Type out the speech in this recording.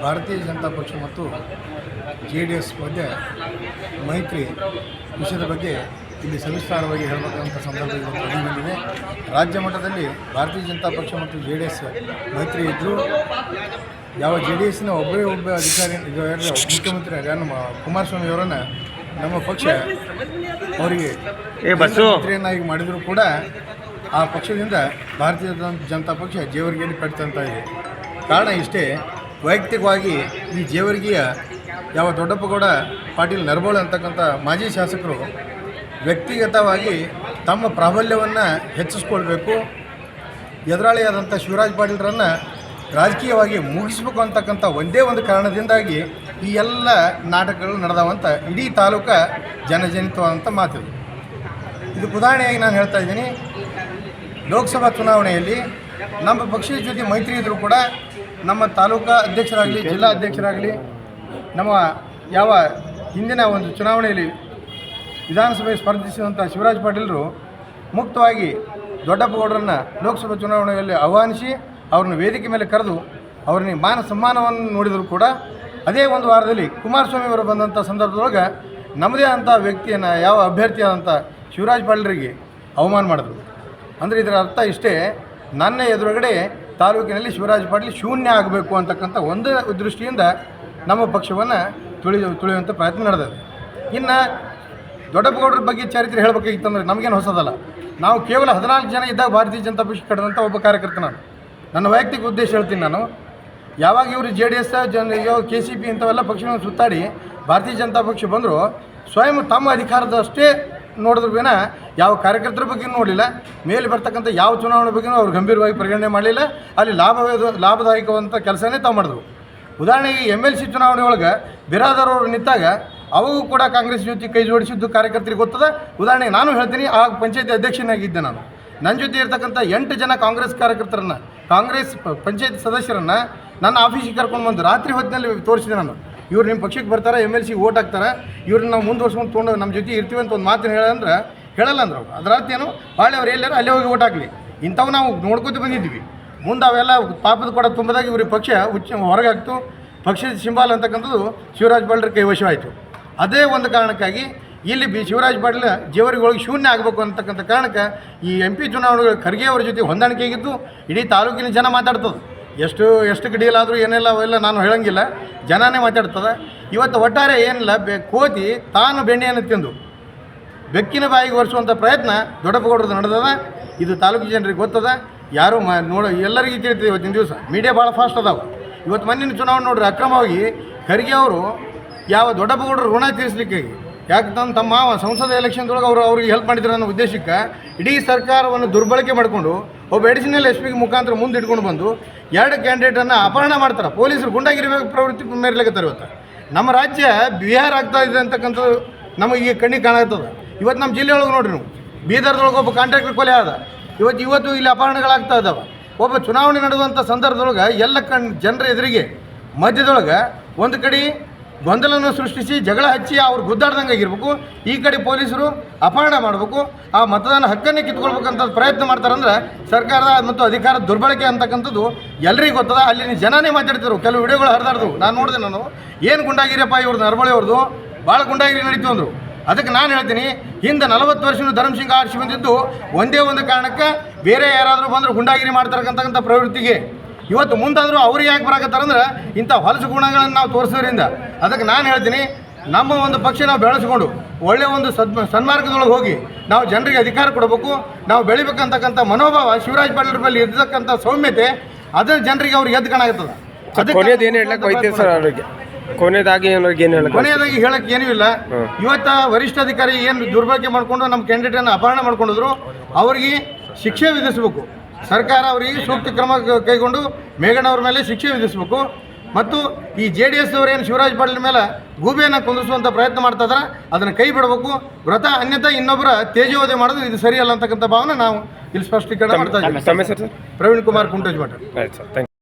ಭಾರತೀಯ ಜನತಾ ಪಕ್ಷ ಮತ್ತು ಜೆ ಡಿ ಎಸ್ ಮಧ್ಯೆ ಮೈತ್ರಿ ವಿಷಯದ ಬಗ್ಗೆ ಇಲ್ಲಿ ಸವಿಸ್ತಾರವಾಗಿ ಹೇಳಬೇಕಂತ ಸಂದರ್ಭದಲ್ಲಿ ಇವತ್ತು ಬಂದಿದೆ ರಾಜ್ಯ ಮಟ್ಟದಲ್ಲಿ ಭಾರತೀಯ ಜನತಾ ಪಕ್ಷ ಮತ್ತು ಜೆ ಡಿ ಎಸ್ ಮೈತ್ರಿ ಇದ್ದರೂ ಯಾವ ಜೆ ಡಿ ಎಸ್ನ ಒಬ್ಬರೇ ಒಬ್ಬ ಅಧಿಕಾರಿ ಮುಖ್ಯಮಂತ್ರಿ ನಮ್ಮ ಕುಮಾರಸ್ವಾಮಿ ಅವರನ್ನು ನಮ್ಮ ಪಕ್ಷ ಅವರಿಗೆ ಮಂತ್ರಿಯನ್ನಾಗಿ ಮಾಡಿದರೂ ಕೂಡ ಆ ಪಕ್ಷದಿಂದ ಭಾರತೀಯ ಜನ- ಜನತಾ ಪಕ್ಷ ಜೇವರ್ಗಿಯಲ್ಲಿ ಪಡ್ತಂತ ಇದೆ ಕಾರಣ ಇಷ್ಟೇ, ವೈಯಕ್ತಿಕವಾಗಿ ಈ ಜೇವರ್ಗಿಯ ಯಾವ ದೊಡ್ಡಪ್ಪಗೌಡ ಪಾಟೀಲ್ ನರಬೋಳ ಅಂತಕ್ಕಂಥ ಮಾಜಿ ಶಾಸಕರು ವ್ಯಕ್ತಿಗತವಾಗಿ ತಮ್ಮ ಪ್ರಾಬಲ್ಯವನ್ನು ಹೆಚ್ಚಿಸ್ಕೊಳ್ಬೇಕು, ಎದುರಾಳಿಯಾದಂಥ ಶಿವರಾಜ್ ಪಾಟೀಲ್ರನ್ನು ರಾಜಕೀಯವಾಗಿ ಮುಗಿಸ್ಬೇಕು ಅಂತಕ್ಕಂಥ ಒಂದೇ ಒಂದು ಕಾರಣದಿಂದಾಗಿ ಈ ಎಲ್ಲ ನಾಟಕಗಳು ನಡೆದವಂತ ಇಡೀ ತಾಲೂಕ ಜನಜನಿತವಾದಂಥ ಮಾತಿದೆ ಇದು ಉದಾಹರಣೆಯಾಗಿ ನಾನು ಹೇಳ್ತಾ ಇದ್ದೀನಿ, ಲೋಕಸಭಾ ಚುನಾವಣೆಯಲ್ಲಿ ನಮ್ಮ ಪಕ್ಷದ ಜೊತೆ ಮೈತ್ರಿ ಇದ್ದರೂ ಕೂಡ ನಮ್ಮ ತಾಲೂಕಾ ಅಧ್ಯಕ್ಷರಾಗಲಿ, ಜಿಲ್ಲಾ ಅಧ್ಯಕ್ಷರಾಗಲಿ, ನಮ್ಮ ಯಾವ ಹಿಂದಿನ ಒಂದು ಚುನಾವಣೆಯಲ್ಲಿ ವಿಧಾನಸಭೆ ಸ್ಪರ್ಧಿಸಿದಂಥ ಶಿವರಾಜ್ ಪಾಟೀಲರು ಮುಕ್ತವಾಗಿ ದೊಡ್ಡಪ್ಪಗೌಡರನ್ನು ಲೋಕಸಭಾ ಚುನಾವಣೆಯಲ್ಲಿ ಆಹ್ವಾನಿಸಿ ಅವ್ರನ್ನ ವೇದಿಕೆ ಮೇಲೆ ಕರೆದು ಅವ್ರನ್ನ ಮಾನ ಸಮ್ಮಾನವನ್ನು ನೋಡಿದರೂ ಕೂಡ ಅದೇ ಒಂದು ವಾರದಲ್ಲಿ ಕುಮಾರಸ್ವಾಮಿ ಅವರು ಬಂದಂಥ ಸಂದರ್ಭದೊಳಗೆ ನಮ್ಮದೇ ಆದಂಥ ವ್ಯಕ್ತಿಯನ್ನು, ಯಾವ ಅಭ್ಯರ್ಥಿಯಾದಂಥ ಶಿವರಾಜ್ ಪಾಟೀಲರಿಗೆ ಅವಮಾನ ಮಾಡಿದ್ರು. ಅಂದರೆ ಇದರ ಅರ್ಥ ಇಷ್ಟೇ, ನನ್ನ ಎದುರುಗಡೆ ತಾಲೂಕಿನಲ್ಲಿ ಶಿವರಾಜ್ ಪಾಟೀಲ್ ಶೂನ್ಯ ಆಗಬೇಕು ಅಂತಕ್ಕಂಥ ಒಂದು ದೃಷ್ಟಿಯಿಂದ ನಮ್ಮ ಪಕ್ಷವನ್ನು ತುಳಿ ತುಳಿಯುವಂಥ ಪ್ರಯತ್ನ ನಡೆದಿದೆ. ಇನ್ನು ದೊಡ್ಡಪ್ಪಗೌಡರ ಬಗ್ಗೆ ಚರಿತ್ರೆ ಹೇಳಬೇಕಾಗಿತ್ತಂದ್ರೆ ನಮಗೇನು ಹೊಸದಲ್ಲ. ನಾವು ಕೇವಲ ಹದಿನಾಲ್ಕು ಜನ ಇದ್ದಾಗ ಭಾರತೀಯ ಜನತಾ ಪಕ್ಷ ಕಡಿದಂಥ ಒಬ್ಬ ಕಾರ್ಯಕರ್ತ ನಾನು. ನನ್ನ ವೈಯಕ್ತಿಕ ಉದ್ದೇಶ ಹೇಳ್ತೀನಿ ನಾನು. ಯಾವಾಗ ಇವರು ಜೆ ಡಿ ಎಸ್ ಜನಯೋ ಕೆ ಸಿ ಪಿ ಇಂಥವೆಲ್ಲ ಪಕ್ಷಗಳನ್ನು ಸುತ್ತಾಡಿ ಭಾರತೀಯ ಜನತಾ ಪಕ್ಷ ಬಂದರು, ಸ್ವಯಂ ತಮ್ಮ ಅಧಿಕಾರದಷ್ಟೇ ನೋಡಿದ್ರು ವಿನ ಯಾವ ಕಾರ್ಯಕರ್ತರ ಬಗ್ಗೆ ನೋಡಲಿಲ್ಲ. ಮೇಲೆ ಬರ್ತಕ್ಕಂಥ ಯಾವ ಚುನಾವಣೆ ಬಗ್ಗೆಯೂ ಅವ್ರು ಗಂಭೀರವಾಗಿ ಪರಿಗಣನೆ ಮಾಡಲಿಲ್ಲ. ಅಲ್ಲಿ ಲಾಭ ಲಾಭದಾಯಕವಂಥ ಕೆಲಸನೇ ತಾವು ಮಾಡಿದ್ರು. ಉದಾಹರಣೆಗೆ ಎಂ ಎಲ್ ಸಿ ಚುನಾವಣೆ ಒಳಗೆ ಬಿರಾದರ್ ಅವರು ನಿಂತಾಗ ಅವು ಕೂಡ ಕಾಂಗ್ರೆಸ್ ಜೊತೆ ಕೈ ಜೋಡಿಸಿದ್ದು ಕಾರ್ಯಕರ್ತರಿಗೆ ಗೊತ್ತದ. ಉದಾಹರಣೆಗೆ ನಾನು ಹೇಳ್ತೀನಿ ಆ ಪಂಚಾಯತಿ ಅಧ್ಯಕ್ಷನಾಗಿದ್ದೆ ನಾನು. ನನ್ನ ಜೊತೆ ಇರ್ತಕ್ಕಂಥ ಎಂಟು ಜನ ಕಾಂಗ್ರೆಸ್ ಕಾರ್ಯಕರ್ತರನ್ನು, ಕಾಂಗ್ರೆಸ್ ಪಂಚಾಯತ್ ಸದಸ್ಯರನ್ನು ನನ್ನ ಆಫೀಸಿಗೆ ಕರ್ಕೊಂಡು ಬಂದು ರಾತ್ರಿ ಹೊತ್ತಿನಲ್ಲಿ ತೋರಿಸಿದೆ ನಾನು. ಇವ್ರು ನಿಮ್ಮ ಪಕ್ಷಕ್ಕೆ ಬರ್ತಾರೆ ಎಂ ಎಲ್ ಸಿ ಓಟ್ ಹಾಕ್ತಾರೆ. ಇವ್ರನ್ನ ನಾವು ಮುಂದುವರ್ಸ್ಕೊಂಡು ತೊಗೊಂಡು ನಮ್ಮ ಜೊತೆ ಇರ್ತೀವಿ ಅಂತ ಒಂದು ಮಾತನ್ನು ಹೇಳಂದ್ರೆ ಹೇಳಲ್ಲ ಅಂದ್ರೆ ಅವ್ರು. ಅದರ ಅರ್ಥ ಏನು? ಬಾಳೆ ಅವ್ರು ಎಲ್ಲಾರು ಅಲ್ಲೇ ಹೋಗಿ ಓಟ್ ಹಾಕಲಿ. ಇಂಥವು ನಾವು ನೋಡ್ಕೊತ ಬಂದಿದ್ವಿ ಮುಂದೆ ಅವೆಲ್ಲ ಪಾಪದ ಕೂಡ ತುಂಬದಾಗ ಇವ್ರಿಗೆ ಪಕ್ಷ ಉಚ್ಚ ಹೊರಗೆ ಹಾಕ್ತು. ಪಕ್ಷದ ಸಿಂಬಾಲ್ ಅಂತಕ್ಕಂಥದ್ದು ಶಿವರಾಜ್ ಪಾಟೀಲ್ರ ಕೈವಶವಾಯಿತು. ಅದೇ ಒಂದು ಕಾರಣಕ್ಕಾಗಿ ಇಲ್ಲಿ ಬಿ ಶಿವರಾಜ್ ಪಾಟೀಲ್ ಜೇವರಿಗೊಳಗೆ ಶೂನ್ಯ ಆಗಬೇಕು ಅಂತಕ್ಕಂಥ ಕಾರಣಕ್ಕೆ ಈ ಎಂ ಪಿ ಚುನಾವಣೆಗಳು ಖರ್ಗೆ ಅವರ ಜೊತೆ ಹೊಂದಾಣಿಕೆ ಆಗಿದ್ದು ಇಡೀ ತಾಲೂಕಿನ ಜನ ಮಾತಾಡ್ತದೆ. ಎಷ್ಟು ಎಷ್ಟು ಡೀಲ್ ಏನೆಲ್ಲ, ಅವೆಲ್ಲ ನಾನು ಹೇಳಂಗಿಲ್ಲ. ಜನನೇ ಮಾತಾಡ್ತದೆ. ಇವತ್ತು ಒಟ್ಟಾರೆ ಏನಿಲ್ಲ, ಬೆ ಕೋತಿ ತಾನು ಬೆಣ್ಣೆಯನ್ನು ತಿಂದು ಬೆಕ್ಕಿನ ಬಾಯಿಗೆ ಒರೆಸುವಂಥ ಪ್ರಯತ್ನ ದೊಡ್ಡಪ್ಪಗೌಡರದ್ದು ನಡೆದದ. ಇದು ತಾಲೂಕು ಜನರಿಗೆ ಗೊತ್ತದ. ಯಾರು ಮ ನೋಡ ಎಲ್ಲರಿಗೂ ತಿಳಿತದೆ ಇವತ್ತಿನ ದಿವಸ. ಮೀಡಿಯಾ ಭಾಳ ಫಾಸ್ಟ್ ಅದಾವೆ. ಇವತ್ತು ಮೊನ್ನಿನ ಚುನಾವಣೆ ನೋಡ್ರಿ, ಅಕ್ರಮವಾಗಿ ಖರ್ಗೆ ಅವರು ಯಾವ ದೊಡ್ಡಪ್ಪಗೌಡರು ಋಣ ತೀರಿಸಲಿಕ್ಕೆ ಯಾಕೆ ತಮ್ಮ ಸಂಸದ ಎಲೆಕ್ಷನ್ದೊಳಗೆ ಅವರು ಅವ್ರಿಗೆ ಹೆಲ್ಪ್ ಮಾಡಿದ್ರು ಅನ್ನೋ ಉದ್ದೇಶಕ್ಕೆ ಇಡೀ ಸರ್ಕಾರವನ್ನು ದುರ್ಬಳಕೆ ಮಾಡಿಕೊಂಡು ಒಬ್ಬ ಎಡಿಷನಲ್ ಎಸ್ ಪಿಗೆ ಮುಖಾಂತರ ಮುಂದೆ ಇಟ್ಕೊಂಡು ಬಂದು ಎರಡು ಕ್ಯಾಂಡಿಡೇಟನ್ನು ಅಪಹರಣ ಮಾಡ್ತಾರೆ. ಪೊಲೀಸರು ಗುಂಡಾಗಿರಿ ಪ್ರವೃತ್ತಿ ಮೇರ್ಲಿಕ್ಕತ್ತಾರೆ ಇವತ್ತು. ನಮ್ಮ ರಾಜ್ಯ ಬಿಹಾರ ಆಗ್ತಾ ಇದೆ ಅಂತಕ್ಕಂಥದ್ದು ನಮಗೆ ಈಗ ಕಣ್ಣಿಗೆ ಕಾಣಾಗ್ತದೆ ಇವತ್ತು ನಮ್ಮ ಜಿಲ್ಲೆಯೊಳಗೆ ನೋಡ್ರಿ ನೀವು. ಬೀದರ್ದೊಳಗೆ ಒಬ್ಬ ಕಾಂಟ್ರಾಕ್ಟರ್ ಕೊಲೆ ಆದ. ಇವತ್ತು ಇವತ್ತು ಇಲ್ಲಿ ಅಪಹರಣಗಳಾಗ್ತಾ ಇದ್ದಾವೆ ಒಬ್ಬ ಚುನಾವಣೆ ನಡೆದಂಥ ಸಂದರ್ಭದೊಳಗೆ ಎಲ್ಲ ಕಣ್ ಜನರ ಎದುರಿಗೆ ಮಧ್ಯದೊಳಗೆ ಒಂದು ಕಡೆ ಗೊಂದಲವನ್ನು ಸೃಷ್ಟಿಸಿ ಜಗಳ ಹಚ್ಚಿ ಅವ್ರು ಗುದ್ದಾಡ್ದಂಗೆ ಆಗಿರ್ಬೇಕು. ಈ ಕಡೆ ಪೊಲೀಸರು ಅಪಹರಣ ಮಾಡಬೇಕು. ಆ ಮತದಾನ ಹಕ್ಕನ್ನೇ ಕಿತ್ಕೊಳ್ಬೇಕಂತ ಪ್ರಯತ್ನ ಮಾಡ್ತಾರಂದ್ರೆ ಸರ್ಕಾರದ ಮತ್ತು ಅಧಿಕಾರ ದುರ್ಬಳಕೆ ಅಂತಕ್ಕಂಥದ್ದು ಎಲ್ರಿಗೂ ಗೊತ್ತದ. ಅಲ್ಲಿನ ಜನನೇ ಮಾತಾಡ್ತಿದ್ರು ಕೆಲವು ವಿಡಿಯೋಗಳು ಹರಿದಾಡ್ದು. ನಾನು ನೋಡಿದೆ ನಾನು. ಏನು ಗುಂಡಾಗಿರಿಯಪ್ಪ ಇವ್ರದ್ದು ನರಬಳಿ ಅವ್ರದ್ದು ಭಾಳ ಗುಂಡಾಗಿರಿ ನಡೀತು ಅಂದರು. ಅದಕ್ಕೆ ನಾನು ಹೇಳ್ತೀನಿ, ಹಿಂದೆ ನಲವತ್ತು ವರ್ಷದ ಧರ್ಮಸಿಂಗ್ ಆರಿಸಿ ಬಂದಿದ್ದು ಒಂದೇ ಒಂದು ಕಾರಣಕ್ಕೆ ಬೇರೆ ಯಾರಾದರೂ ಬಂದರೂ ಗುಂಡಾಗಿರಿ ಮಾಡ್ತಾರಕ್ಕಂತಕ್ಕಂಥ ಪ್ರವೃತ್ತಿಗೆ. ಇವತ್ತು ಮುಂದಾದರೂ ಅವ್ರಿಗೆ ಯಾಕೆ ಬರಾಕತ್ತಾರಂದ್ರೆ ಇಂಥ ಹೊಲಸು ಗುಣಗಳನ್ನು ನಾವು ತೋರಿಸೋದ್ರಿಂದ. ಅದಕ್ಕೆ ನಾನು ಹೇಳ್ತೀನಿ ನಮ್ಮ ಒಂದು ಪಕ್ಷ ನಾವು ಬೆಳೆಸ್ಕೊಂಡು ಒಳ್ಳೆಯ ಒಂದು ಸದ್ ಸನ್ಮಾರ್ಗದೊಳಗೆ ಹೋಗಿ ನಾವು ಜನರಿಗೆ ಅಧಿಕಾರ ಕೊಡಬೇಕು ನಾವು ಬೆಳಿಬೇಕಂತಕ್ಕಂಥ ಮನೋಭಾವ ಶಿವರಾಜ್ ಪಾಟೀಲ್ ಬಳಿ ಇರ್ತಕ್ಕಂಥ ಸೌಮ್ಯತೆ ಅದರ ಜನರಿಗೆ ಅವ್ರಿಗೆ ಅವ್ರಿಗೆ? ಕೊನೆಯದಾಗಿ ಏನು ಹೇಳಕ್ಕೆ ಕೊನೆಯದಾಗಿ ಹೇಳಕ್ಕೆ ಏನೂ ಇಲ್ಲ. ಇವತ್ತ ವರಿಷ್ಠಾಧಿಕಾರಿ ಏನು ದುರ್ಬಳಕೆ ಮಾಡಿಕೊಂಡು ನಮ್ಮ ಕ್ಯಾಂಡಿಡೇಟನ್ನು ಅಪಹರಣ ಮಾಡ್ಕೊಂಡಿದ್ರು ಅವ್ರಿಗೆ ಶಿಕ್ಷೆ ವಿಧಿಸಬೇಕು. ಸರ್ಕಾರ ಅವರಿಗೆ ಸೂಕ್ತ ಕ್ರಮ ಕೈಗೊಂಡು ಮೇಘಣ್ಣವ್ರ ಮೇಲೆ ಶಿಕ್ಷೆ ವಿಧಿಸಬೇಕು. ಮತ್ತು ಈ ಜೆ ಡಿ ಎಸ್ನವರೇನು ಶಿವರಾಜ್ ಪಾಟೀಲ್ ಮೇಲೆ ಗೂಬೆಯನ್ನು ಕುಂದಿಸುವಂಥ ಪ್ರಯತ್ನ ಮಾಡ್ತಾ ಇದ್ದಾರೆ ಅದನ್ನು ಕೈ ಬಿಡಬೇಕು. ವ್ರತ ಅನ್ಯತಾ ಇನ್ನೊಬ್ಬರ ತೇಜೋವಧೆ ಮಾಡೋದು ಇದು ಸರಿಯಲ್ಲ ಅಂತಕ್ಕಂಥ ಭಾವನೆ ನಾವು ಇಲ್ಲಿ ಸ್ಪಷ್ಟೀಕರಣ ಮಾಡ್ತಾ ಇದ್ದೀವಿ. ಪ್ರವೀಣ್ ಕುಮಾರ್ ಕುಂಟೇಜ್ ಮಠ ಥ್ಯಾಂಕ್